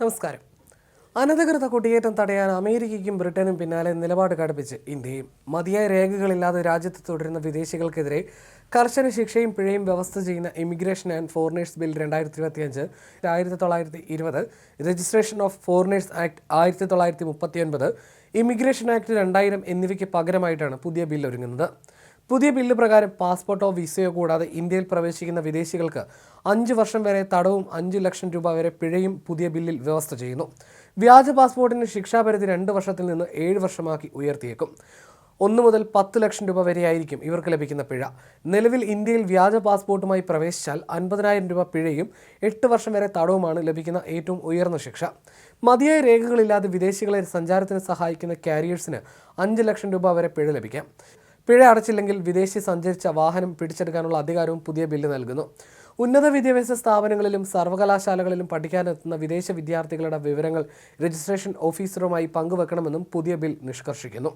നമസ്കാരം. അനധികൃത കുടിയേറ്റം തടയാൻ അമേരിക്കയ്ക്കും ബ്രിട്ടനും പിന്നാലെ നിലപാട് കടുപ്പിച്ച് ഇന്ത്യയും. മതിയായ രേഖകളില്ലാതെ രാജ്യത്ത് തുടരുന്ന വിദേശികൾക്കെതിരെ കർശന ശിക്ഷയും പിഴയും വ്യവസ്ഥ ചെയ്യുന്ന ഇമിഗ്രേഷൻ ആൻഡ് ഫോറിനേഴ്സ് ബിൽ രണ്ടായിരത്തി ഇരുപത്തിയഞ്ച് ആയിരത്തി തൊള്ളായിരത്തി ഇരുപത് രജിസ്ട്രേഷൻ ഓഫ് ഫോറിനേഴ്സ് ആക്ട് ആയിരത്തി തൊള്ളായിരത്തി മുപ്പത്തിയൊൻപത് ഇമിഗ്രേഷൻ ആക്ട് രണ്ടായിരം എന്നിവയ്ക്ക് പകരമായിട്ടാണ് പുതിയ ബിൽ ഒരുങ്ങുന്നത്. പുതിയ ബില്ല് പ്രകാരം പാസ്പോർട്ടോ വിസയോ കൂടാതെ ഇന്ത്യയിൽ പ്രവേശിക്കുന്ന വിദേശികൾക്ക് അഞ്ച് വർഷം വരെ തടവും അഞ്ച് ലക്ഷം രൂപ വരെ പിഴയും പുതിയ ബില്ലിൽ വ്യവസ്ഥ ചെയ്യുന്നു. വ്യാജ പാസ്പോർട്ടിന് ശിക്ഷാപരിധി രണ്ട് വർഷത്തിൽ നിന്ന് ഏഴ് വർഷമാക്കി ഉയർത്തിയേക്കും. ഒന്ന് മുതൽ പത്ത് ലക്ഷം രൂപ വരെയായിരിക്കും ഇവർക്ക് ലഭിക്കുന്ന പിഴ. നിലവിൽ ഇന്ത്യയിൽ വ്യാജ പാസ്പോർട്ടുമായി പ്രവേശിച്ചാൽ അൻപതിനായിരം രൂപ പിഴയും എട്ട് വർഷം വരെ തടവുമാണ് ലഭിക്കുന്ന ഏറ്റവും ഉയർന്ന ശിക്ഷ. മതിയായ രേഖകളില്ലാതെ വിദേശികളെ സഞ്ചാരത്തിന് സഹായിക്കുന്ന കാരിയേഴ്സിന് അഞ്ച് ലക്ഷം രൂപ വരെ പിഴ ലഭിക്കാം. പിഴ അടച്ചില്ലെങ്കിൽ വിദേശി സഞ്ചരിച്ച വാഹനം പിടിച്ചെടുക്കാനുള്ള അധികാരവും പുതിയ ബില്ല് നൽകുന്നു. ഉന്നത വിദ്യാഭ്യാസ സ്ഥാപനങ്ങളിലും സർവകലാശാലകളിലും പഠിക്കാനെത്തുന്ന വിദേശ വിദ്യാർത്ഥികളുടെ വിവരങ്ങൾ രജിസ്ട്രേഷൻ ഓഫീസറുമായി പങ്കുവെക്കണമെന്നും പുതിയ ബിൽ നിഷ്കർഷിക്കുന്നു.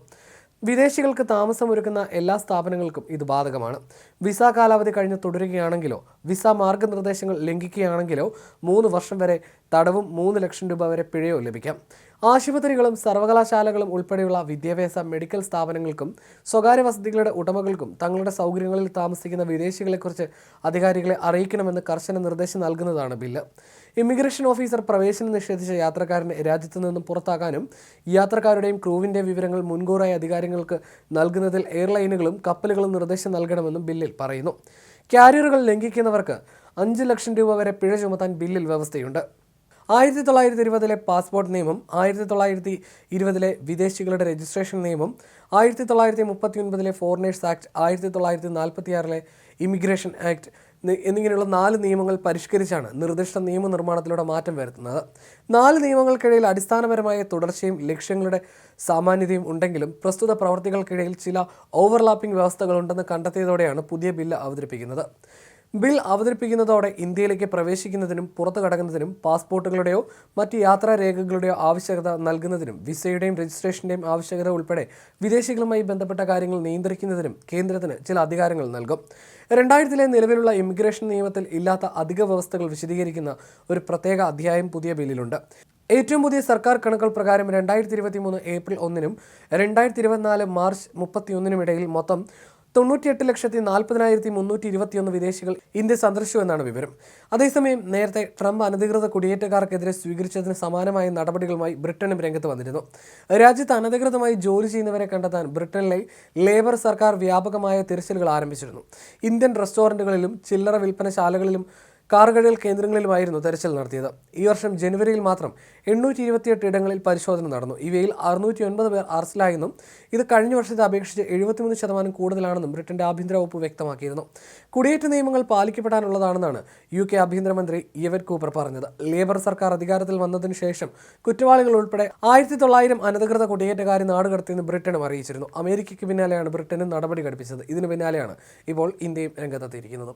വിദേശികൾക്ക് താമസമൊരുക്കുന്ന എല്ലാ സ്ഥാപനങ്ങൾക്കും ഇത് ബാധകമാണ്. വിസ കാലാവധി കഴിഞ്ഞ് തുടരുകയാണെങ്കിലോ വിസ മാർഗനിർദ്ദേശങ്ങൾ ലംഘിക്കുകയാണെങ്കിലോ മൂന്ന് വർഷം വരെ തടവും മൂന്ന് ലക്ഷം രൂപ വരെ പിഴയോ ലഭിക്കാം. ആശുപത്രികളും സർവകലാശാലകളും ഉൾപ്പെടെയുള്ള വിദ്യാഭ്യാസ മെഡിക്കൽ സ്ഥാപനങ്ങൾക്കും സ്വകാര്യ വസതികളുടെ ഉടമകൾക്കും തങ്ങളുടെ സൗകര്യങ്ങളിൽ താമസിക്കുന്ന വിദേശികളെക്കുറിച്ച് അധികാരികളെ അറിയിക്കണമെന്ന് കർശന നിർദ്ദേശം നൽകുന്നതാണ് ബില്ല്. ഇമിഗ്രേഷൻ ഓഫീസർ പ്രവേശനം നിഷേധിച്ച യാത്രക്കാരനെ രാജ്യത്തു നിന്നും പുറത്താക്കാനും യാത്രക്കാരുടെയും ക്രൂവിന്റെ വിവരങ്ങൾ മുൻകൂറായി അധികാരികൾക്ക് നൽകുന്നതിൽ എയർലൈനുകളും കപ്പലുകളും നിർദ്ദേശം നൽകണമെന്നും ബില്ലിൽ പറയുന്നു. കാരിയറുകൾ ലംഘിക്കുന്നവർക്ക് അഞ്ച് ലക്ഷം രൂപ വരെ പിഴ ചുമത്താൻ ബില്ലിൽ വ്യവസ്ഥയുണ്ട്. ആയിരത്തി തൊള്ളായിരത്തി ഇരുപതിലെ പാസ്പോർട്ട് നിയമം ആയിരത്തി തൊള്ളായിരത്തി ഇരുപതിലെ വിദേശികളുടെ രജിസ്ട്രേഷൻ നിയമം ആയിരത്തി തൊള്ളായിരത്തി മുപ്പത്തി ഒൻപതിലെ ഫോറിനേഴ്സ് ആക്ട് ആയിരത്തി തൊള്ളായിരത്തി നാൽപ്പത്തി ആറിലെ ഇമിഗ്രേഷൻ ആക്ട് എന്നിങ്ങനെയുള്ള നാല് നിയമങ്ങൾ പരിഷ്കരിച്ചാണ് നിർദ്ദിഷ്ട നിയമനിർമ്മാണത്തിലൂടെ മാറ്റം വരുത്തുന്നത്. നാല് നിയമങ്ങൾക്കിടയിൽ അടിസ്ഥാനപരമായ തുടർച്ചയും ലക്ഷ്യങ്ങളുടെ സാമാന്യതയും ഉണ്ടെങ്കിലും പ്രസ്തുത പ്രവർത്തികൾക്കിടയിൽ ചില ഓവർലാപ്പിംഗ് വ്യവസ്ഥകളുണ്ടെന്ന് കണ്ടെത്തിയതോടെയാണ് പുതിയ ബില്ല് അവതരിപ്പിക്കുന്നത്. ബിൽ അവതരിപ്പിക്കുന്നതോടെ ഇന്ത്യയിലേക്ക് പ്രവേശിക്കുന്നതിനും പുറത്തു കടക്കുന്നതിനും പാസ്പോർട്ടുകളുടെയോ മറ്റ് യാത്രാ രേഖകളുടെയോ ആവശ്യകത നൽകുന്നതിനും വിസയുടെയും രജിസ്ട്രേഷന്റെയും ആവശ്യകത ഉൾപ്പെടെ വിദേശികളുമായി ബന്ധപ്പെട്ട കാര്യങ്ങൾ നിയന്ത്രിക്കുന്നതിനും കേന്ദ്രത്തിന് ചില അധികാരങ്ങൾ നൽകും. രണ്ടായിരത്തിലെ നിലവിലുള്ള ഇമിഗ്രേഷൻ നിയമത്തിൽ ഇല്ലാത്ത അധിക വ്യവസ്ഥകൾ വിശദീകരിക്കുന്ന ഒരു പ്രത്യേക അധ്യായം പുതിയ ബില്ലിലുണ്ട്. ഏറ്റവും പുതിയ സർക്കാർ കണക്കുകൾ പ്രകാരം രണ്ടായിരത്തി ഇരുപത്തി മൂന്ന് ഏപ്രിൽ ഒന്നിനും രണ്ടായിരത്തി ഇരുപത്തിനാല് മാർച്ച് മുപ്പത്തിയൊന്നിനും ഇടയിൽ മൊത്തം തൊണ്ണൂറ്റിയെട്ട് ലക്ഷത്തി നാൽപ്പതിനായിരത്തി മുന്നൂറ്റി ഇരുപത്തിയൊന്ന് വിദേശികൾ ഇന്ത്യ സന്ദർശിച്ചു എന്നാണ് വിവരം. അതേസമയം നേരത്തെ ട്രംപ് അനധികൃത കുടിയേറ്റക്കാർക്കെതിരെ സ്വീകരിച്ചതിന് സമാനമായ നടപടികളുമായി ബ്രിട്ടനും രംഗത്ത് വന്നിരുന്നു. രാജ്യത്ത് അനധികൃതമായി ജോലി ചെയ്യുന്നവരെ കണ്ടെത്താൻ ബ്രിട്ടനിലെ ലേബർ സർക്കാർ വ്യാപകമായ തിരച്ചിലുകൾ ആരംഭിച്ചിരുന്നു. ഇന്ത്യൻ റെസ്റ്റോറന്റുകളിലും ചില്ലറ വിൽപ്പനശാലകളിലും കാറുകഴികൾ കേന്ദ്രങ്ങളിലുമായിരുന്നു തെരച്ചിൽ നടത്തിയത്. ഈ വർഷം ജനുവരിയിൽ മാത്രം എണ്ണൂറ്റി ഇരുപത്തിയെട്ട് ഇടങ്ങളിൽ പരിശോധന നടന്നു. ഇവയിൽ അറുന്നൂറ്റി ഒൻപത് പേർ അറസ്റ്റിലായെന്നും ഇത് കഴിഞ്ഞ വർഷത്തെ അപേക്ഷിച്ച് എഴുപത്തിമൂന്ന് ശതമാനം കൂടുതലാണെന്നും ബ്രിട്ടന്റെ ആഭ്യന്തര വകുപ്പ് വ്യക്തമാക്കിയിരുന്നു. കുടിയേറ്റ നിയമങ്ങൾ പാലിക്കപ്പെടാനുള്ളതാണെന്നാണ് യു കെ ആഭ്യന്തരമന്ത്രി യവൻ കൂപ്പർ പറഞ്ഞത്. ലേബർ സർക്കാർ അധികാരത്തിൽ വന്നതിന് ശേഷം കുറ്റവാളികൾ ഉൾപ്പെടെ ആയിരത്തി തൊള്ളായിരം അനധികൃത കുടിയേറ്റക്കാരെ നാടുകടത്തിയെന്ന് ബ്രിട്ടനും അറിയിച്ചിരുന്നു. അമേരിക്കയ്ക്ക് പിന്നാലെയാണ് ബ്രിട്ടനും നടപടി ഘടിപ്പിച്ചത്. ഇതിനു പിന്നാലെയാണ് ഇപ്പോൾ ഇന്ത്യയും രംഗത്തെത്തിയിരിക്കുന്നത്.